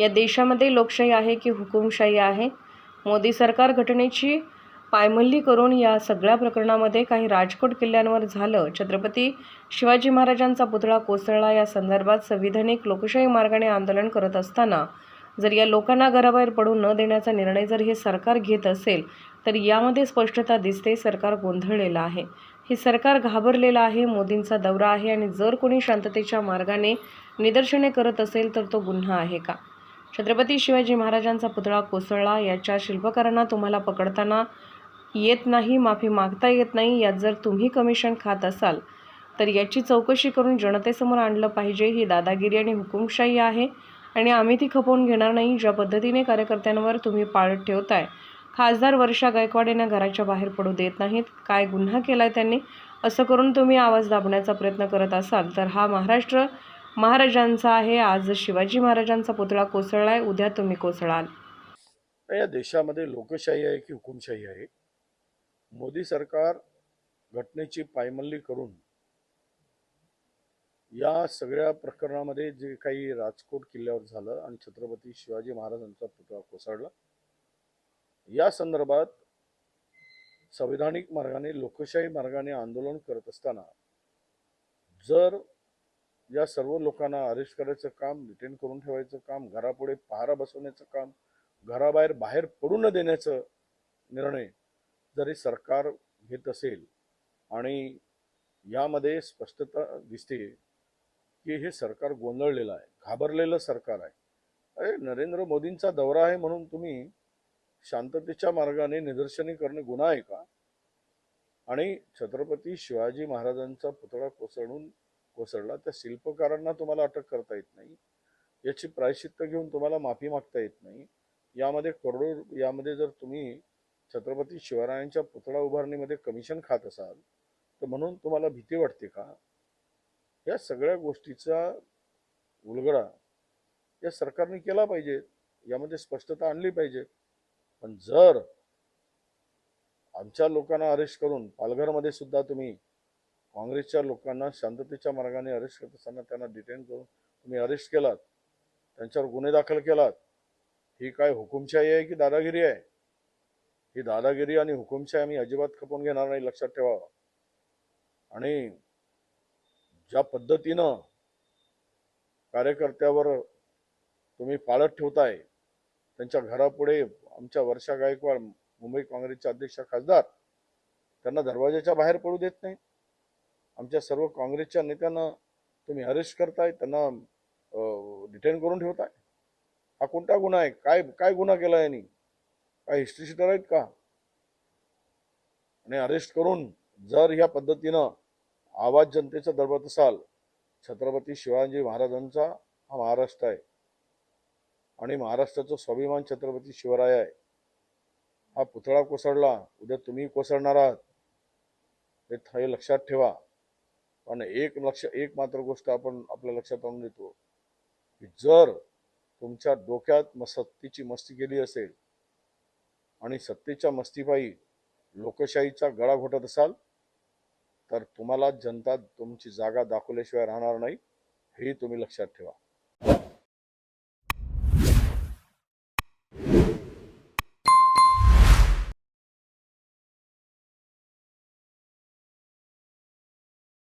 या देशामध्ये लोकशाही आहे की हुकुमशाही आहे? मोदी सरकार घटनेची पायमल्ली करून या सगळ्या प्रकरणामध्ये काही राजकोट किल्ल्यांवर झालं. छत्रपती शिवाजी महाराजांचा पुतळा कोसळला. या संदर्भात संविधानिक लोकशाही मार्गाने आंदोलन करत असताना जर या लोकांना घराबाहेर पडू न देण्याचा निर्णय जर हे सरकार घेत असेल तर यामध्ये स्पष्टता दिसते सरकार गोंधळलेलं आहे. हे सरकार घाबरलेलं आहे मोदींचा दौरा आहे आणि जर कोणी शांततेच्या मार्गाने निदर्शने करत असेल तर तो गुन्हा आहे का? छत्रपती शिवाजी महाराजांचा पुतळा कोसळला. याच्या शिल्पकारांना तुम्हाला पकडताना येत नाही माफी मागता येत नाही यात जर तुम्ही कमिशन खात असाल तर याची चौकशी करून जनतेसमोर आणलं पाहिजे. ही दादागिरी आणि हुकुमशाही आहे आणि आम्ही ती खपवून घेणार नाही. ज्या पद्धतीने कार्यकर्त्यांवर तुम्ही पाळत ठेवताय खासदार वर्षा गायकवाड यांना घराच्या बाहेर पडू देत नाहीत. काय गुन्हा केला आहे त्यांनी? असं करून तुम्ही आवाज दाबण्याचा प्रयत्न करत असाल तर हा महाराष्ट्र महाराजांचा आहे. आज शिवाजी महाराजांचा पुतळा कोसळलाय. उद्या तुम्ही कोसळाल. या देशामध्ये लोकशाही आहे की हुकुमशाही आहे? मोदी सरकार घटनेची पायमल्ली करून या सगळ्या प्रकरणामध्ये जे काही राजकोट किल्ल्यावर झालं आणि छत्रपती शिवाजी महाराजांचा पुतळा कोसळला या संदर्भात संविधानिक मार्गाने लोकशाही मार्गाने आंदोलन करत असताना जर या सर्व लोकांना अरेस्ट करायचं काम डिटेन करून ठेवायचं काम घरापुढे पहारा बसवण्याचं काम घराबाहेर बाहेर पडू न देण्याचं निर्णय जरी सरकार घेत असेल आणि यामध्ये स्पष्टता दिसते की हे सरकार गोंधळलेलं आहे घाबरलेलं सरकार आहे. अरे नरेंद्र मोदींचा दौरा आहे म्हणून तुम्ही शांततेच्या मार्गाने निदर्शने करणे गुन्हा आहे का? आणि छत्रपती शिवाजी महाराजांचा पुतळा कोसळून कोसळला त्या शिल्पकारांना तुम्हाला अटक करता येत नाही. याची प्रायश्चित्त घेऊन तुम्हाला माफी मागता येत नाही. यामध्ये करोडो यामध्ये जर तुम्ही छत्रपती शिवरायांच्या पुतळा उभारणीमध्ये कमिशन खात असाल तर म्हणून तुम्हाला भीती वाटते का? या सगळ्या गोष्टीचा उलगडा या सरकारने केला पाहिजे. यामध्ये स्पष्टता आणली पाहिजे. पण जर आमच्या लोकांना अरेस्ट करून पालघरमध्ये सुद्धा तुम्ही काँग्रेसच्या लोकांना शांततेच्या मार्गाने अरेस्ट करत असताना त्यांना डिटेन करून तुम्ही अरेस्ट केलात त्यांच्यावर गुन्हे दाखल केलात ही काय हुकुमशाही आहे की दादागिरी आहे? ही दादागिरी आणि हुकुमशाही आम्ही अजिबात खपवून घेणार नाही लक्षात ठेवा. आणि ज्या पद्धतीनं कार्यकर्त्यावर तुम्ही पाळत ठेवताय त्यांच्या घरापुढे आमच्या वर्षा गायकवाड मुंबई काँग्रेसच्या अध्यक्ष खासदार त्यांना दरवाजाच्या बाहेर पडू देत नाही आमच्या सर्व काँग्रेसच्या नेत्यांना तुम्ही अरेस्ट करताय त्यांना डिटेन करून ठेवताय. हा कोणता गुन्हा आहे? काय काय गुन्हा केला यांनी? काय हिस्ट्री शीटर आहेत का? आणि अरेस्ट करून जर ह्या पद्धतीनं आवाज जनतेचा दडवत असाल छत्रपती शिवाजी महाराजांचा हा महाराष्ट्र आहे. आणि महाराष्ट्राचं स्वाभिमान छत्रपती शिवराय आहे. हा पुतळा कोसळला उद्या तुम्ही कोसळणार आहात. हे हे लक्षात ठेवा. पण एक लक्ष एक मात्र गोष्ट आपण आपल्या लक्षात आणून देतो की जर तुमच्या डोक्यात म सत्तेची मस्ती केली असेल आणि सत्तेच्या मस्तीपायी लोकशाहीचा गळा घोटत असाल तर तुम्हाला जनता तुमची जागा दाखवल्याशिवाय राहणार नाही हेही तुम्ही लक्षात ठेवा.